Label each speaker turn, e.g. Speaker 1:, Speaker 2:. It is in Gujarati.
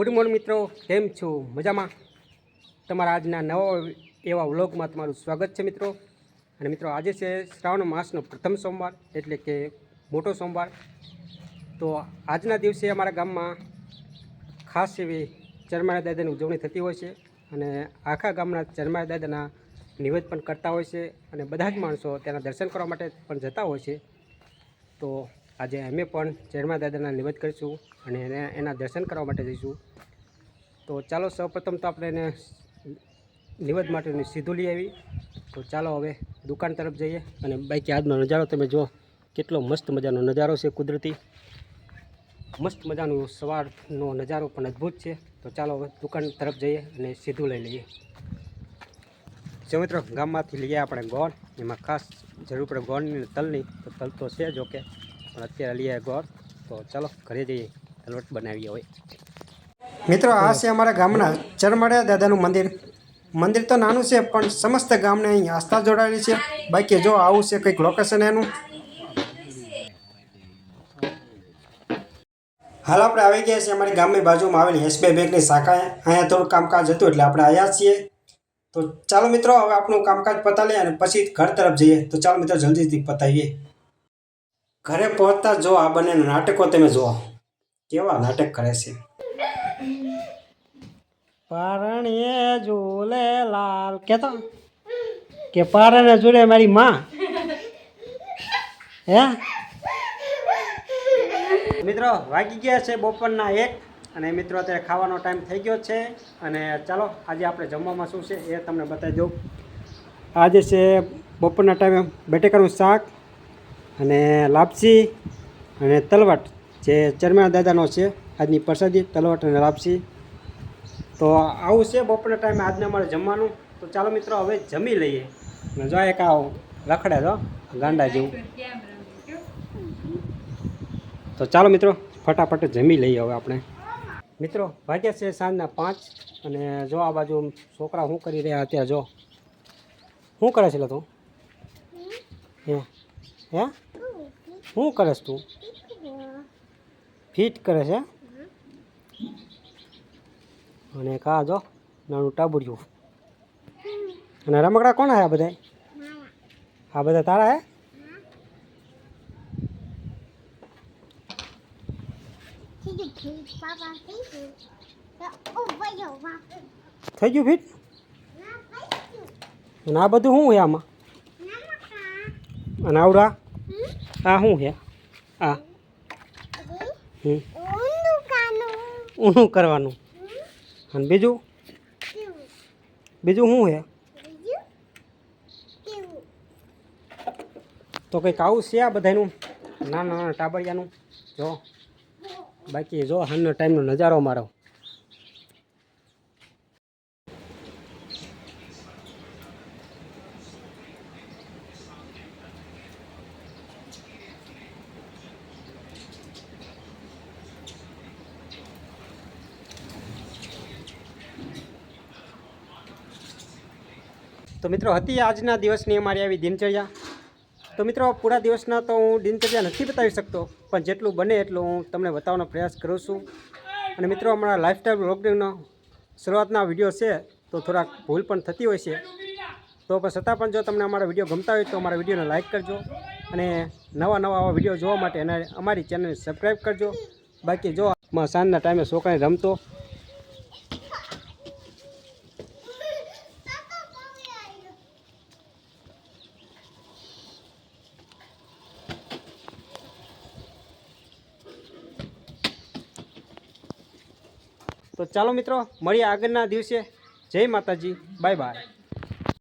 Speaker 1: ગુડ મોર્નિંગ મિત્રો, કેમ છો? મજામાં? તમારા આજના નવા એવા વ્લોગમાં તમારું સ્વાગત છે મિત્રો. અને મિત્રો, આજે છે શ્રાવણ માસનો પ્રથમ સોમવાર, એટલે કે મોટો સોમવાર. તો આજના દિવસે અમારા ગામમાં ખાસ એવી ચરમાળા દાદાની ઉજવણી થતી હોય છે અને આખા ગામના ચરમાયા દાદાના નિવેદ પણ કરતા હોય છે અને બધા જ માણસો તેના દર્શન કરવા માટે પણ જતા હોય છે. તો આજે અમે પણ ચેરમા દાદાના નિવેદ કરીશું અને એને એના દર્શન કરવા માટે જઈશું. તો ચાલો સૌપ્રથમ તો આપણે એને નિવેદ માટેની સીધું લઈ આવી. તો ચાલો હવે દુકાન તરફ જઈએ અને બાકી આજનો નજારો તમે જો કેટલો મસ્ત મજાનો નજારો છે કુદરતી. મસ્ત મજાનો સવારનો નજારો પણ અદ્ભુત છે. તો ચાલો હવે દુકાન તરફ જઈએ અને સીધું લઈ લઈએ. જો મિત્રો, ગામમાંથી લઈએ આપણે ગોળ. એમાં ખાસ જરૂર પડે ગોળની તલની. તો તલ તો છે જો કે અત્યારે લઈએ ગોળ. તો ચાલો, ઘરે જઈએ. તલવટ બનાવીએ હોય મિત્રો, આ છે અમારા ગામના ચરમાળિયા દાદાનું મંદિર. મંદિર તો નાનું છે, પણ સમસ્ત ગામને અહીં આસ્થા જોડાયેલી છે. બાકી જો આવું છે, કંઈક લોકેશન એનું. હાલ આપણે આવી ગયા છીએ, અમારી ગામની બાજુમાં આવેલી એસબીઆઈ બેંકની શાખાએ અહીંયા થોડું કામકાજ હતું, એટલે આપણે આવ્યા છીએ. તો ચાલો મિત્રો, હવે આપણું કામકાજ પતાવીએ અને પછી ઘર તરફ જઈએ. તો ચાલો મિત્રો, જલ્દીથી પતાવીએ. ઘરે પહોંચતા જો આ બંને નાટકો તમે જુઓ. કેવા નાટક કરે છે. પારણીએ ઝૂલે લાલ. કેતો? કે પારણે ઝૂલે મારી માં. હે? મિત્રો, વાગી ગયા છે બપોરના એક અને મિત્રો, અત્યારે ખાવાનો ટાઈમ થઈ ગયો છે. અને ચાલો, આજે આપણે જમવામાં શું છે એ તમને બતાવી દઉં. આજે છે બપોરના ટાઈમે બટેકાનું શાક અને લાપસી અને તલવટ જે ચરમા દાદાનો છે, આજની પ્રસાદી, તલવટ અને લાપસી. તો આવું છે બપોરના ટાઈમે આજને અમારે જમવાનું. તો ચાલો મિત્રો, હવે જમી લઈએ. અને જો એક આવું રખડે તો ગાંડા જેવું. તો ચાલો મિત્રો, ફટાફટ જમી લઈએ હવે આપણે. મિત્રો વાગ્યા છે સાંજના પાંચ અને જો આ બાજુ છોકરા શું કરી રહ્યા અત્યારે જો. શું કરે છે તું? હે? હે? શું કરે તું? ફિટ કરે છે? અને કા જો નાનું ટાબુડિયું. અને રમકડા કોણ આ બધા આ બધા તારા હે? થઈ ગયું ફિટ અને આ બધું શું છે આમાં? અને આવડા? આ શું છે? આ. હમ. ઊનું કરવાનું. અને બીજું? બીજું શું છે? તો કંઈક આવું છે આ બધાનું? નાના નાના ટાબરિયાનું જો. બાકી જો હાલનો ટાઈમનો નજારો મારો. તો મિત્રો, હતી આજના દિવસની અમારી આવી દિનચર્યા. તો મિત્રો, પૂરા દિવસના તો હું દિનચર્યા નથી બતાવી શકતો, પણ જેટલું બને એટલું હું તમને બતાવવાનો પ્રયાસ કરું છું. અને મિત્રો, અમારા લાઈફસ્ટાઈલ લોકડાઉનનો શરૂઆતના વીડિયો છે, તો થોડાક ભૂલ પણ થતી હોય છે. તો પણ છતાં પણ જો તમને અમારા વીડિયો ગમતા હોય, તો અમારા વિડીયોને લાઇક કરજો અને નવા નવા આવા વીડિયો જોવા માટે અમારી ચેનલને સબસ્ક્રાઈબ કરજો. બાકી જો સાંજના ટાઈમે છોકરાને રમતો તો ચાલો મિત્રો મળીએ આગળના દિવસે. જય માતાજી. Bye bye.